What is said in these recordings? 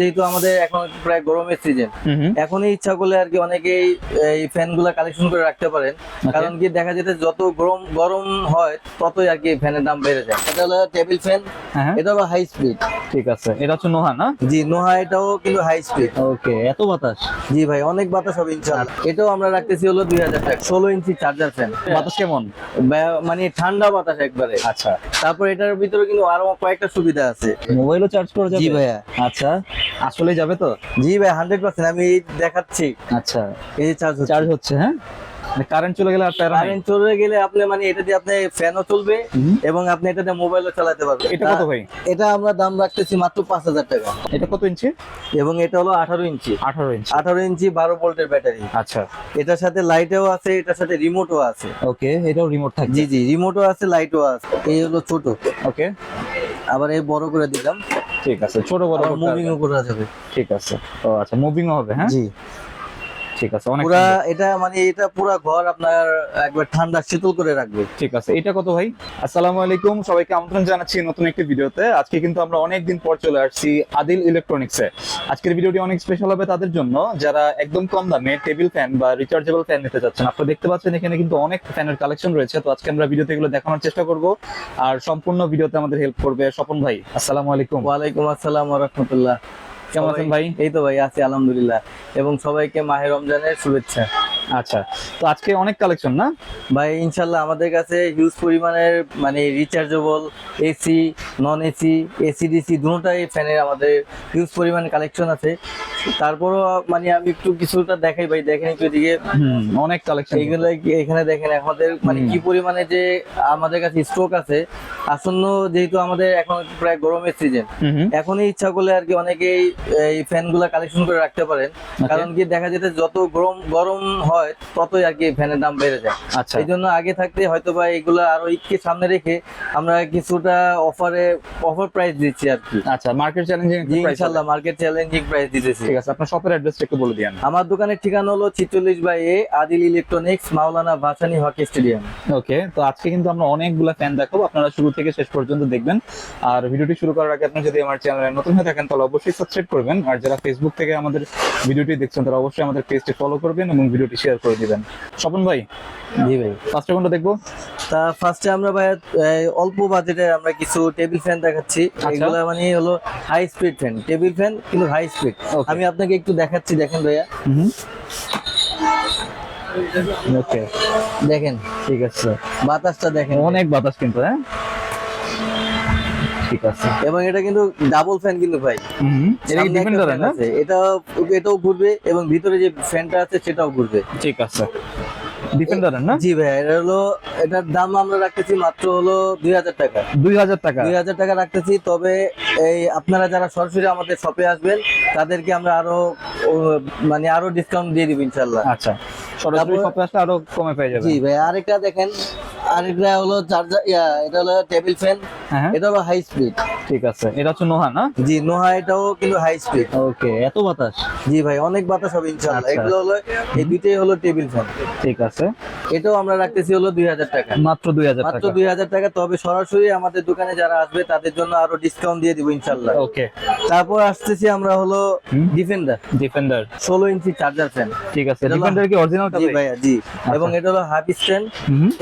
যেহেতু আমাদের এখন প্রায় গরমের সিজন এখনই ইচ্ছা করলে আর কি অনেকেই এই ফ্যানগুলা কালেকশন করে রাখতে পারেন। কারণ কি দেখা যেতে যত গরম গরম হয় ততই আর কি ফ্যানের দাম বেড়ে যায়। এটা হলো টেবিল ফ্যান হ্যাঁ, এটা হলো হাই স্পিড ঠিক আছে এটা হচ্ছে নোহা না? জি নোহা এটাও কিন্তু হাই স্পিড ওকে এত বাতাস? জি ভাই অনেক বাতাস হবে ইনশাআল্লাহ। এটাও আমরা রাখতেছি হলো দুই হাজার টাকা। ষোলো ইঞ্চি চার্জার ফ্যান বাতাস কেমন? মানে ঠান্ডা বাতাস একবারে। আচ্ছা। তারপর এটার ভিতরে কিন্তু আরও কয়েকটা সুবিধা আছে। মোবাইলও চার্জ করা যাবে? জি ভাইয়া। আচ্ছা। আসলে যাবে তো? জি ভাই হান্ড্রেড পার্সেন্ট আমি দেখাচ্ছি। আচ্ছা। এই যে চার্জ চার্জ হচ্ছে। হ্যাঁ? কারেন্ট চলে গেলে আর কারেন্ট চলে গেলে আপনি মানে এটা দিয়ে আপনি ফ্যানও চলবে এবং আপনি এটা দিয়ে মোবাইলও চালাতে পারবেন। এটা কত ভাই? এটা আমরা দাম রাখতেছি মাত্র পাঁচ হাজার টাকা। এটা কত ইঞ্চি? এবং এটা হলো আঠারো ইঞ্চি। আঠারো ইঞ্চি। আঠারো ইঞ্চি বারো ভোল্টের ব্যাটারি। আচ্ছা। এটার সাথে লাইটও আছে এটার সাথে রিমোটও আছে। ওকে এটাও রিমোট থাকবে। জি জি রিমোটও আছে লাইটও আছে। এই হলো ছোট। ওকে। আবার এই বড় করে দিলাম। ঠিক আছে ছোট বড় মুভিং করা যাবে। ঠিক আছে। ও আচ্ছা মুভিং হবে হ্যাঁ? জি। ঠিক আছে অনেক পুরা এটা মানে এটা পুরা ঘর আপনার একবার ঠান্ডা শীতল করে রাখবে। ঠিক আছে এটা কত ভাই? আসসালামু আলাইকুম সবাইকে আমন্ত্রণ জানাচ্ছি নতুন একটি ভিডিওতে। আজকে কিন্তু আমরা অনেক দিন পর চলে আসছি আদিল ইলেকট্রনিক্সে আজকের ভিডিওটি অনেক স্পেশাল হবে তাদের জন্য। যারা একদম কম দামে টেবিল ফ্যান বা রিচার্জেবল ফ্যান নিতে চাচ্ছেন আপনারা দেখতে পাচ্ছেন এখানে কিন্তু অনেক ফ্যানের কালেকশন রয়েছে। তো আজকে আমরা ভিডিওতে এগুলো দেখানোর চেষ্টা করব। আর সম্পূর্ণ ভিডিওতে আমাদের হেল্প করবে স্বপন ভাই। আসসালামু আলাইকুম। ওয়ালাইকুম আসসালাম ওয়া রাহমাতুল্লাহ। কেমন আছেন ভাই? এই তো ভাই আছি আলহামদুলিল্লাহ। এবং সবাইকে মাহে রমজানের শুভেচ্ছা। আচ্ছা তো আজকে অনেক কালেকশন না? ভাই ইনশাল্লাহ আমাদের কাছে হিউজ পরিমাণের মানে rechargeable AC non AC AC DC দুটোটাই ফ্যানের আমাদের হিউজ পরিমাণে কালেকশন আছে। তারপরও মানে আমি একটু কিছুটা দেখাই ভাই দেখেন একটু এদিকে। অনেক কালেকশন এইগুলো কি- এখানে দেখেন আমাদের মানে কি পরিমাণে যে আমাদের কাছে স্টক আছে আসন্ন যেহেতু আমাদের এখন প্রায় গরমের সিজন এখনই ইচ্ছা করলে আর কি অনেকেই এই ফ্যানগুলা কালেকশন করে রাখতে পারেন। কারণ কি দেখা যেতে যত গরম গরম হয় ততই আর কি ফ্যানের দাম বেড়ে যায়। আচ্ছা। এই জন্য আগে থাকতে হয়তো বা এগুলা আরও ঈদকে সামনে রেখে আমরা কিছুটা অফারে অফার প্রাইস দিচ্ছি আর কি। আচ্ছা মার্কেট চ্যালেঞ্জিং জি ইনশাল্লাহ মার্কেট চ্যালেঞ্জিং প্রাইস দিতেছি। ঠিক আছে আপনার শপের অ্যাড্রেসটা একটু বলে দিন আমার দোকানের ঠিকানা হলো ছিচল্লিশ by A Adil electronics Maulana Bhasani hockey stadium. Okay তো আজকে কিন্তু আমরা অনেকগুলা ফ্যান দেখাবো। আপনারা শুরু থেকে শেষ পর্যন্ত দেখবেন। আর ভিডিওটি শুরু করার আগে আপনি যদি আমার চ্যানেলে নতুন হয়ে থাকেন তাহলে অবশ্যই সাবস্ক্রাইব করবেন। আর যারা ফেসবুক থেকে আমাদের ভিডিওটি দেখছেন তারা অবশ্যই আমাদের পেজটি ফলো করবেন এবং ভিডিওটি শেয়ার করে দিবেন। স্বপন ভাই? জি ভাই। ফার্স্টে কোনটা দেখব। তা ফার্স্টে আমরা ভাই অল্প বাজেটে আমরা কিছু টেবিল ফ্যান দেখাচ্ছি। আচ্ছা। এগুলো মানে হলো high speed fan table fan কিন্তু হাই স্পিড আমি আপনাকে একটু দেখাচ্ছি দেখেন ভাইয়া। ওকে দেখেন। ঠিক আছে। বাতাসটা দেখেন। অনেক বাতাস কিন্তু হ্যাঁ? ঠিক আছে। এবং এটা কিন্তু ডাবল ফ্যান কিন্তু ভাই। না? এটা এটাও ঘুরবে এবং ভিতরে যে ফ্যানটা আছে সেটাও ঘুরবে। ঠিক আছে। ডিফেন্ডার না? জি ভাই এটা হলো এটার দাম আমরা রাখতেছি মাত্র হলো দুই হাজার টাকা। দুই হাজার টাকা? দুই হাজার টাকা রাখতেছি তবে এই আপনারা যারা সরাসরি আমাদের শপে আসবেন তাদেরকে আমরা আরও মানে আরও ডিসকাউন্ট দিয়ে দিব ইনশাল্লাহ আচ্ছা সরাসরি শপে আসলে আরও কমে পেয়ে যাবে জি ভাই আরেকটা দেখেন আরেকটা হলো চার্জার ইয়া এটা হলো টেবিল ফ্যান হ্যাঁ এটা হলো হাই স্পিড ঠিক আছে এটা হচ্ছে নোহা না? জি নোহা এটাও কিন্তু হাই স্পিড ওকে এত বাতাস? জি ভাই অনেক বাতাস হবে ইনশাল্লাহ আচ্ছা। এগুলো হলো এই দুইটাই হলো টেবিল ফ্যান ঠিক আছে। এটাও আমরা রাখতেছি হলো দুই হাজার টাকা। মাত্র দুই হাজার মাত্র টাকা। দুই হাজার টাকা তবে সরাসরি আমাদের দোকানে যারা আসবে তাদের জন্য আরও ডিসকাউন্ট দিয়ে দিব ইনশাল্লাহ ওকে। তারপর আসতেছি আমরা হলো। ডিফেন্ডার ডিফেন্ডার ষোলো ইঞ্চি চার্জার ফ্যান ঠিক আছে। ডিফেন্ডার কি অরিজিনাল জি ভাইয়া জি। এবং এটা হলো হাফ স্ট্যান্ড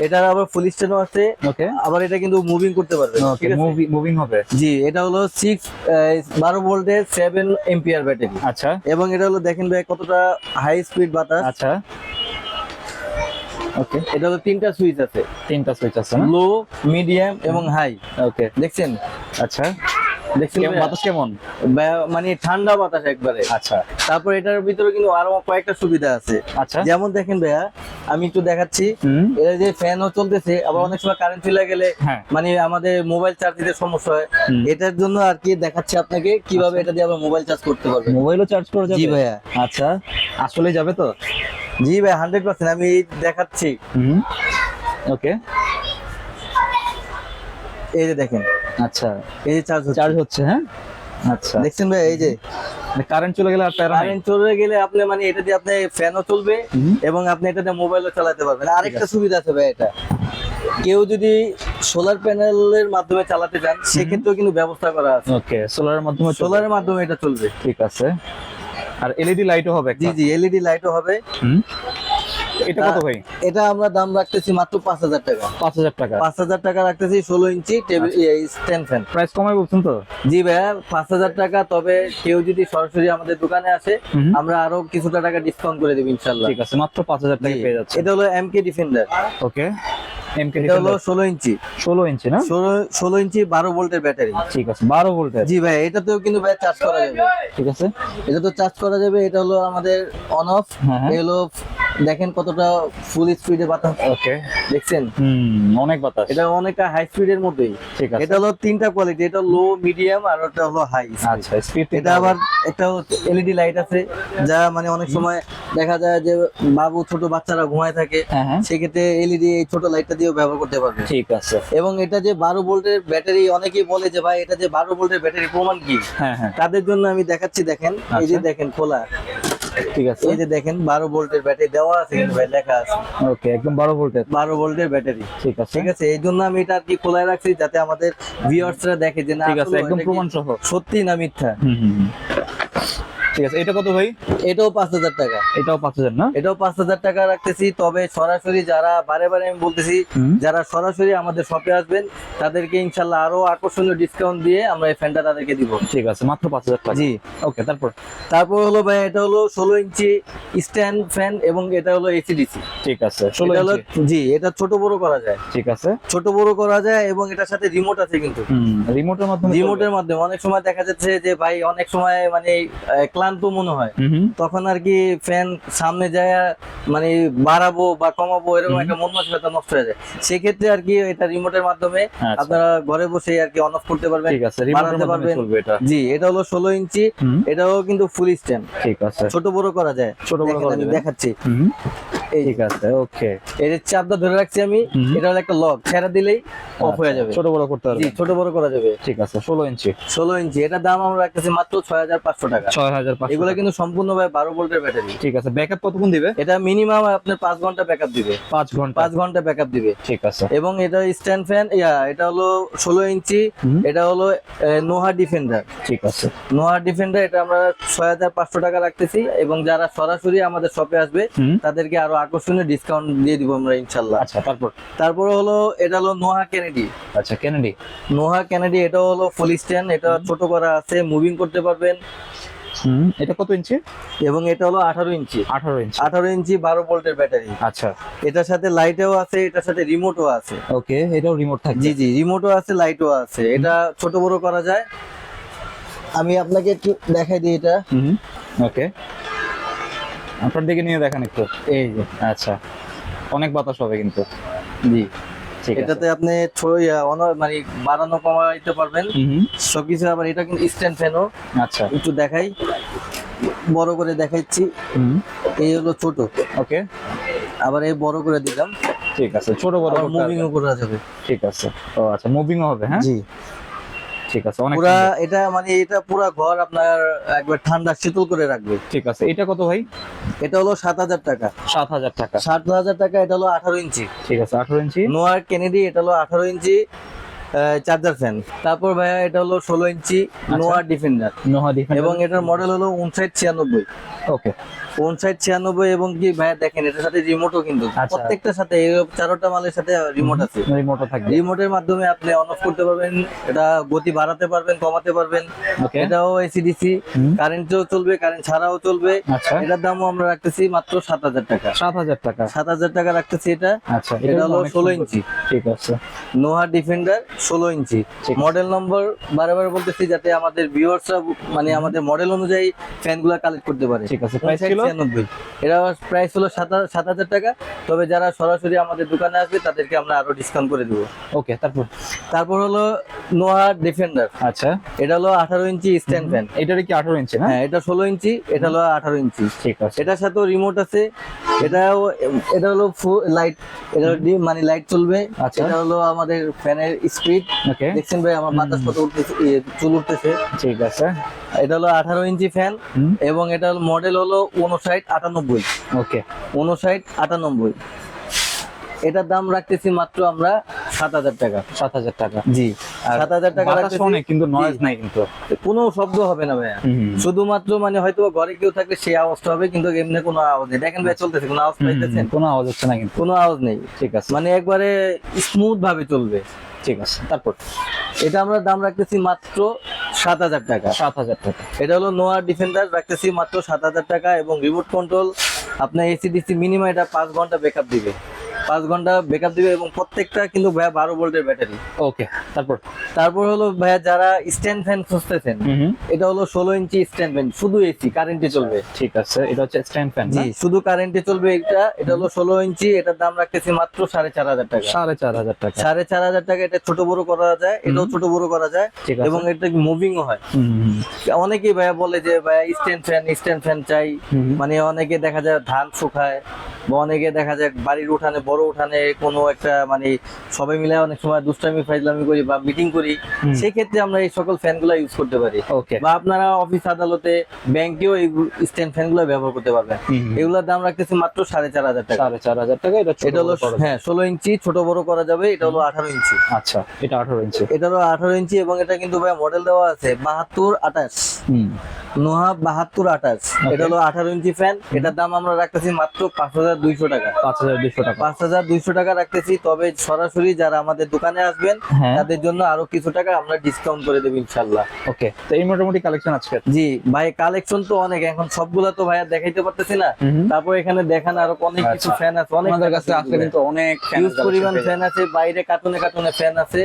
এটার আবার ফুল স্ট্যান্ডও আছে। ওকে। আবার এটা কিন্তু মুভিং করতে পারবে। ওকে মুভি হবে। জি এটা হলো সিক্স বারো ভোল্টের সেভেন এম্পিয়ার ব্যাটারি আচ্ছা। এবং এটা হলো দেখেন ভাই কতটা হাই স্পিড বাতাস। আচ্ছা। ওকে। এটা হলো তিনটা সুইচ আছে। তিনটা সুইচ আছে লো মিডিয়াম এবং হাই ওকে। দেখছেন? আচ্ছা। দেখছেন বাতাস কেমন? মানে ঠান্ডা বাতাস একবারে। আচ্ছা। তারপর এটার ভিতরে কিন্তু আরও কয়েকটা সুবিধা আছে। আচ্ছা। যেমন দেখেন ভাইয়া আমি একটু দেখাচ্ছি। এটা যে ফ্যানও চলতেছে আবার অনেক সময় কারেন্ট চলে গেলে হ্যাঁ। মানে আমাদের মোবাইল চার্জ দিতে সমস্যা হয়। এটার জন্য আর কি দেখাচ্ছি আপনাকে কীভাবে এটা দিয়ে আবার মোবাইল চার্জ করতে পারবেন মোবাইলও চার্জ করা যাবে? জি ভাইয়া। আচ্ছা। আসলে যাবে তো? জি ভাই হান্ড্রেড পার্সেন্ট আমি দেখাচ্ছি। ওকে। এই যে দেখেন। আচ্ছা। এই যে চার্জ চার্জ হচ্ছে হ্যাঁ? আচ্ছা। দেখছেন ভাই এই যে। কারেন্ট চলে গেলে আর প্যারা কারেন্ট চলে গেলে আপনি মানে এটা দিয়ে আপনি ফ্যানও চলবে এবং আপনি এটা দিয়ে মোবাইলও চালাতে পারবেন। আরেকটা সুবিধা আছে ভাই এটা। কেউ যদি সোলার প্যানেলের মাধ্যমে চালাতে চান সেক্ষেত্রেও কিন্তু ব্যবস্থা করা আছে। ওকে সোলারের মাধ্যমে সোলারের মাধ্যমে এটা চলবে। ঠিক আছে। আর এলইডি লাইটও হবে জি জি এলইডি লাইটও হবে। হুম। এটা কত ভাই? এটা আমরা দাম রাখতেছি মাত্র পাঁচ হাজার টাকা। পাঁচ হাজার টাকা। পাঁচ হাজার টাকা রাখতেছি ষোলো inch table stand fan price কমাই বলছেন তো? জি ভাইয়া পাঁচ হাজার টাকা তবে কেউ যদি সরাসরি আমাদের দোকানে আসে আমরা আরও কিছুটা টাকা ডিসকাউন্ট করে দেবো ইনশাল্লাহ ঠিক আছে মাত্র পাঁচ হাজার টাকা পেয়ে যাচ্ছে। এটা হলো এম কে ডিফেন্ডার ওকে। এটা হলো ষোলো ইঞ্চি। ষোলো ইঞ্চি না? ষোলো ইঞ্চি বারো ভোল্টের ব্যাটারি। ঠিক আছে বারো ভোল্টের। জি ভাই এটাতেও কিন্তু ভাই চার্জ করা যাবে। ঠিক আছে। এটা তো চার্জ করা যাবে এটা হলো আমাদের অন অফ হ্যাঁ, হ্যাঁ। হলো দেখেন কতটা ফুল স্পিডে বাতাস। ওকে দেখছেন? হুম অনেক বাতাস। এটা অনেকটা হাই স্পিডের মধ্যেই ঠিক আছে। এটা হলো তিনটা কোয়ালিটি এটা লো মিডিয়াম আর ওটা হলো হাই আচ্ছা স্পিড এটা আবার একটা এলইডি লাইট আছে যা মানে অনেক সময় দেখা যায় যে বাবু ছোট বাচ্চারা ঘুমায় থাকে হ্যাঁ হ্যাঁ। সেক্ষেত্রে এলইডি এই ছোট লাইটটা দিয়েও ব্যবহার করতে পারবে। ঠিক আছে। এবং এটা যে বারো ভোল্টের ব্যাটারি অনেকেই বলে যে ভাই এটা যে বারো ভোল্টের ব্যাটারি প্রমাণ কি? হ্যাঁ হ্যাঁ। তাদের জন্য আমি দেখাচ্ছি দেখেন। এই যে আচ্ছা। দেখেন খোলা। ঠিক আছে। এই যে দেখেন বারো ভোল্টের ব্যাটারি দেওয়া আছে কিন্তু ভাই লেখা আছে। ওকে একদম বারো ভোল্টের। বারো ভোল্টের ব্যাটারি। ঠিক আছে। ঠিক আছে এই জন্য আমি এটা আর কি খোলায় রাখছি যাতে আমাদের ভিউয়ার্সরা দেখে যে না ঠিক আছে একদম প্রমাণ সহ সত্যি না মিথ্যা। হুম হুম হুম। ঠিক আছে এটা কত ভাই? এটাও পাঁচ হাজার টাকা। এটাও পাঁচ হাজার না? এটাও পাঁচ হাজার টাকা রাখতেছি তবে সরাসরি যারা বারে বারে আমি বলতেছি যারা সরাসরি আমাদের শপে আসবেন তাদেরকে ইনশাল্লাহ আরও আকর্ষণীয় ডিসকাউন্ট দিয়ে আমরা এই ফ্যানটা তাদেরকে দিব। ঠিক আছে মাত্র পাঁচ হাজার টাকা। জি। ওকে তারপর? তারপর হলো ভাই এটা হলো ষোলো ইঞ্চি স্ট্যান্ড ফ্যান এবং এটা হলো এসিডিসি ঠিক আছে ষোলো হলো জি এটা ছোট বড় করা যায়। ঠিক আছে। ছোট বড় করা যায় এবং এটার সাথে রিমোট আছে কিন্তু। রিমোটের মাধ্যমে রিমোটের মাধ্যমে। অনেক সময় দেখা যাচ্ছে যে ভাই অনেক সময় মানে আহ, ক্লান্ত মনে হয়। তখন আর কি ফ্যান সামনে যায় মানে বাড়াবো বা কমাবো এরকম একটা মন মানসিকতা নষ্ট হয়ে যায়। সেক্ষেত্রে আর কি এটা রিমোটের মাধ্যমে আচ্ছা। আপনারা ঘরে বসে আর কি অন অফ করতে পারবেন বাড়াতে পারবেন। জি এটা হলো ষোলো ইঞ্চি এটাও কিন্তু ফুল স্ট্যান্ড ঠিক আছে। ছোট বড় করা যায়। ছোট বড় দেখাচ্ছি। ঠিক আছে ওকে এই যে চাপটা ধরে রাখছি আমি এটা হলো একটা লক ছেড়া দিলেই অফ হয়ে যাবে। আচ্ছা, ছোট বড় করতে পারবে। ছোট বড় করা যাবে। ঠিক আছে ষোলো ইঞ্চি ষোলো ইঞ্চি এটার দাম আমরা রাখতেছি মাত্র ছয় হাজার পাঁচশো টাকা। ছয় হাজার পাঁচশো এগুলো টাকা। কিন্তু সম্পূর্ণভাবে বারো ভোল্টের ব্যাটারি ঠিক আছে ব্যাকআপ কতক্ষণ দিবে? এটা মিনিমাম আপনার পাঁচ ঘণ্টা ব্যাকআপ দিবে। পাঁচ ঘণ্টা। পাঁচ ঘণ্টা ব্যাকআপ দিবে। ঠিক আছে। এবং এটা স্ট্যান্ড ফ্যান ইয়া এটা হলো ষোলো ইঞ্চি হুম। এটা হলো নোহা ডিফেন্ডার ঠিক আছে। নোহা ডিফেন্ডার এটা আমরা ছয় হাজার পাঁচশো টাকা রাখতেছি। এবং যারা সরাসরি আমাদের শপে আসবে তাদেরকে আরও আকর্ষণীয় ডিসকাউন্ট দিয়ে দিব আমরা ইনশাল্লাহ। আচ্ছা তারপর? তারপর হলো এটা হলো নোহা কেনেডি। আচ্ছা কেনেডি? নোহা কেনেডি এটা হলো ফুল স্ট্যান্ড এটা ছোট করা আছে মুভিং করতে পারবেন। হুম এটা কত ইঞ্চি? এবং এটা হলো আঠারো ইঞ্চি। আঠারো ইঞ্চি। আঠারো ইঞ্চি বারো ভোল্টের ব্যাটারি। আচ্ছা। এটার সাথে লাইটও আছে এটার সাথে রিমোটও আছে। ওকে এটাও রিমোট থাকবে। জি জি রিমোটও আছে লাইটও আছে। এটা ছোট বড় করা যায়। আমি আপনাকে একটু দেখাই দিই এটা। হুম ওকে। আপনার দিকে নিয়ে দেখেন একটু। এই যে। আচ্ছা। অনেক বাতাস হবে কিন্তু। জি। এটাতে আপনি মানে বাড়ানো কমাইতে পারবেন। সবকিছু আবার এটা কিন্তু স্ট্যান্ড ফ্যানও আচ্ছা। একটু দেখাই। বড় করে দেখাচ্ছি হুম। এই হলো ছোট। ওকে। আবার এই বড় করে দিলাম। ঠিক আছে। ছোট বড় মুভিং। করা যাবে ঠিক আছে। ও আচ্ছা মুভিংও হবে হ্যাঁ? জি। ঠিক আছে অনেক পুরা এটা মানে এটা পুরা ঘর আপনার একবার ঠান্ডা শীতল করে রাখবে। ঠিক আছে এটা কত ভাই? এটা হলো সাত হাজার টাকা। সাত হাজার টাকা। সাত হাজার টাকা এটা হলো আঠারো ইঞ্চি। ঠিক আছে আঠারো ইঞ্চি। নোয়ার কেনেডি এটা হলো আঠারো ইঞ্চি চার্জার ফ্যান। তারপর ভাইয়া এটা হলো ষোলো ইঞ্চি নোয়ার ডিফেন্ডার। নোহা ডিফেন্ডার। এবং এটার মডেল হলো উনষাট ছিয়ানব্বই। ওকে। উনষাট ছিয়ানব্বই এবং কি ভাইয়া দেখেন এটার সাথে রিমোটও কিন্তু। আচ্ছা। প্রত্যেকটার সাথে চারোটা মালের সাথে রিমোট আছে। রিমোটও থাকবে। রিমোটের মাধ্যমে আপনি অন অফ করতে পারবেন এটা গতি বাড়াতে পারবেন কমাতে পারবেন। এটাও এসিডিসি। কারেন্টেও চলবে কারেন্ট ছাড়াও চলবে। আচ্ছা। এটার দামও আমরা রাখতেছি মাত্র সাত হাজার টাকা। সাত হাজার টাকা। সাত হাজার টাকা রাখতেছি এটা। আচ্ছা এটা হলো অনেক 16 সুন্দর। ইঞ্চি। ঠিক আছে। নোহা ডিফেন্ডার ষোলো ইঞ্চি। মডেল নম্বর বারে বারে বলতেছি যাতে আমাদের ভিউয়ার্সরা মানে আমাদের মডেল অনুযায়ী ফ্যান ফ্যানগুলো কালেক্ট করতে পারে। ঠিক আছে। প্রাইস ছিল 59 এটা প্রাইস হলো সাত হাজার টাকা। তবে যারা সরাসরি আমাদের দোকানে আসবে তাদেরকে আমরা আরও ডিসকাউন্ট করে দেবো। ওকে তারপর? তারপর হলো নোহা ডিফেন্ডার আচ্ছা। এটা হলো আঠারো ইঞ্চি স্ট্যান্ড ফ্যান এটার কি আঠারো ইঞ্চি হ্যাঁ এটা ষোলো ইঞ্চি এটা হলো আঠারো ইঞ্চি। ঠিক আছে। এটার সাথেও রিমোট আছে। এটাও এটা হলো লাইট এটা মানে লাইট চলবে। আচ্ছা। এটা হলো আমাদের ফ্যানের স্পিড দেখছেন ভাই আমার বাতাস কত উঠতেছে ইয়ে, চুল উঠতেছে। ঠিক আছে। এটা হলো আঠারো ইঞ্চি ফ্যান এবং এটা মডেল হলো উনষাট আটানব্বই। ওকে। উনষাট আটানব্বই। এটার দাম রাখতেছি মাত্র আমরা সাত হাজার টাকা। সাত হাজার টাকা। জি। সাত হাজার টাকা বাতাস কিন্তু নয়েজ নাই কিন্তু। কোনো শব্দ হবে না ভাইয়া। শুধুমাত্র মানে হয়তো ঘরে কেউ থাকলে সেই আওয়াজটা হবে কিন্তু এমনি কোনো আওয়াজ নেই। দেখেন ভাই চলতেছে কোনো আওয়াজ পাইতেছেন? কোনো আওয়াজ হচ্ছে না কিন্তু। কোনো আওয়াজ নেই। ঠিক আছে। মানে একবারে স্মুথ ভাবে চলবে। ঠিক আছে। তারপর এটা আমরা দাম রাখতেছি মাত্র সাত হাজার টাকা। সাত হাজার টাকা। এটা হলো নোয়া ডিফেন্ডার রাখতেছি মাত্র সাত হাজার টাকা এবং রিমোট কন্ট্রোল আপনার এসি এসিডিসি মিনিমাম এটা পাঁচ ঘণ্টা ব্যাকআপ দিবে। পাঁচ ঘণ্টা ব্যাকআপ দিবে এবং প্রত্যেকটা কিন্তু ভাইয়া বারো ভোল্টের ব্যাটারি। ওকে তারপর? তারপর হলো ভাইয়া যারা স্ট্যান্ড ফ্যান খুঁজতেছেন। এটা হলো ষোলো ইঞ্চি স্ট্যান্ড ফ্যান শুধু এসি কারেন্টে চলবে। ঠিক আছে এটা হচ্ছে স্ট্যান্ড ফ্যান জি শুধু কারেন্টে চলবে এটা এটা হলো ষোলো ইঞ্চি এটার দাম রাখতেছি মাত্র সাড়ে চার হাজার টাকা। সাড়ে চার হাজার টাকা। সাড়ে চার হাজার টাকা এটা ছোট বড় করা যায় এটাও ছোট বড় করা যায়। এবং এটা মুভিংও হয়। অনেকেই ভাইয়া বলে যে ভাইয়া স্ট্যান্ড ফ্যান স্ট্যান্ড ফ্যান চাই। মানে অনেকে দেখা যায় ধান শুকায় বা অনেকে দেখা যায় বাড়ির উঠানে বড় উঠানে কোনো একটা মানে সবাই মিলে অনেক সময় দুষ্টামি ফাইজলামি করি বা মিটিং করি। সেই ক্ষেত্রে আমরা এই সকল ফ্যানগুলো ইউজ করতে পারি। বা আপনারা অফিস আদালতে ব্যাংকেও এই স্ট্যান্ড ফ্যানগুলো ব্যবহার করতে পারবেন। এগুলোর দাম রাখতেছি মাত্র সাড়ে চার হাজার টাকা। সাড়ে চার হাজার টাকা এটা এটা হলো বড়। হ্যাঁ ষোলো ইঞ্চি ছোট বড় করা যাবে এটা হলো আঠারো ইঞ্চি। আচ্ছা এটা আঠারো ইঞ্চি। এটা হলো আঠারো ইঞ্চি এবং এটা কিন্তু ভাই মডেল দেওয়া আছে বাহাত্তর আঠাশ। হুম। নোহা বাহাত্তর আঠাশ। এটা হলো আঠারো ইঞ্চি ফ্যান এটার দাম আমরা রাখতেছি মাত্র পাঁচ হাজার দুইশো টাকা। পাঁচ হাজার দুশো টাকা। পাঁচ হাজার দুইশো টাকা রাখতেছি। তবে সরাসরি যারা আমাদের দোকানে আসবেন হ্যাঁ। তাদের জন্য আরও কিছু টাকা আমরা ডিসকাউন্ট করে দেবো ইনশাল্লাহ ওকে তো এই মোটামুটি কালেকশন আজকে? জি ভাই কালেকশন তো অনেক। এখন সবগুলা তো ভাইয়া দেখাইতে পারতেছি না। তারপর এখানে দেখান আরও অনেক কিছু আচ্ছা। ফ্যান আছে অনেক কাছে আসলে কিন্তু অনেক collection পরিমাণ ফ্যান আছে বাইরে কার্টুনে কার্টুনে ফ্যান আছে।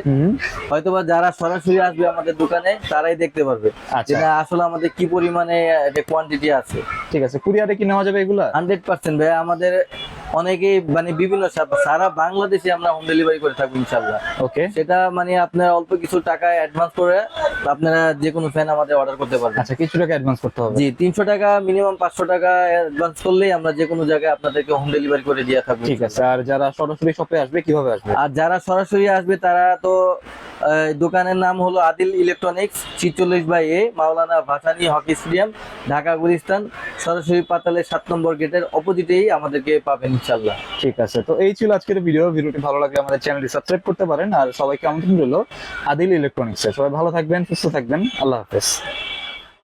হয়তোবা যারা সরাসরি আসবে আমাদের দোকানে তারাই দেখতে পারবে আচ্ছা। যেটা আসলে আমাদের কি পরিমাণে কোয়ান্টিটি আছে। ঠিক আছে কুরিয়ারে কি নেওয়া যাবে এগুলা? হান্ড্রেড পার্সেন্ট ভাই আমাদের অনেকেই মানে বিভিন্ন সারা বাংলাদেশে আমরা হোম ডেলিভারি করে থাকব ইনশাল্লাহ ওকে সেটা মানে আপনার অল্প কিছু টাকা অ্যাডভান্স করে আপনারা যে কোনো ফ্যান আমাদের অর্ডার করতে পারবেন। আচ্ছা কিছু টাকা অ্যাডভান্স করতে হবে। জি তিনশো টাকা মিনিমাম পাঁচশো টাকা অ্যাডভান্স করলেই আমরা যে কোনো জায়গায় আপনাদেরকে হোম ডেলিভারি করে দিয়ে থাকব ঠিক আছে আর যারা সরাসরি শপে আসবে কীভাবে আসবে? আর যারা সরাসরি আসবে তারা তো দোকানের নাম হলো আদিল ইলেকট্রনিক্স ছিচল্লিশ by A Maulana Bhasani hockey stadium Dhaka Gulistan সরাসরি পাতালের সাত নম্বর গেটের অপোজিটেই আমাদেরকে পাবেন। ইনশাল্লাহ ঠিক আছে, তো এই ছিল আজকের ভিডিও ভিডিওটি ভালো লাগলে আমাদের চ্যানেলটি সাবস্ক্রাইব করতে পারেন। আর সবাইকে আমন্ত্রণ রইল আদিল ইলেকট্রনিক্সে। সবাই ভালো থাকবেন, সুস্থ থাকবেন। আল্লাহ হাফেজ।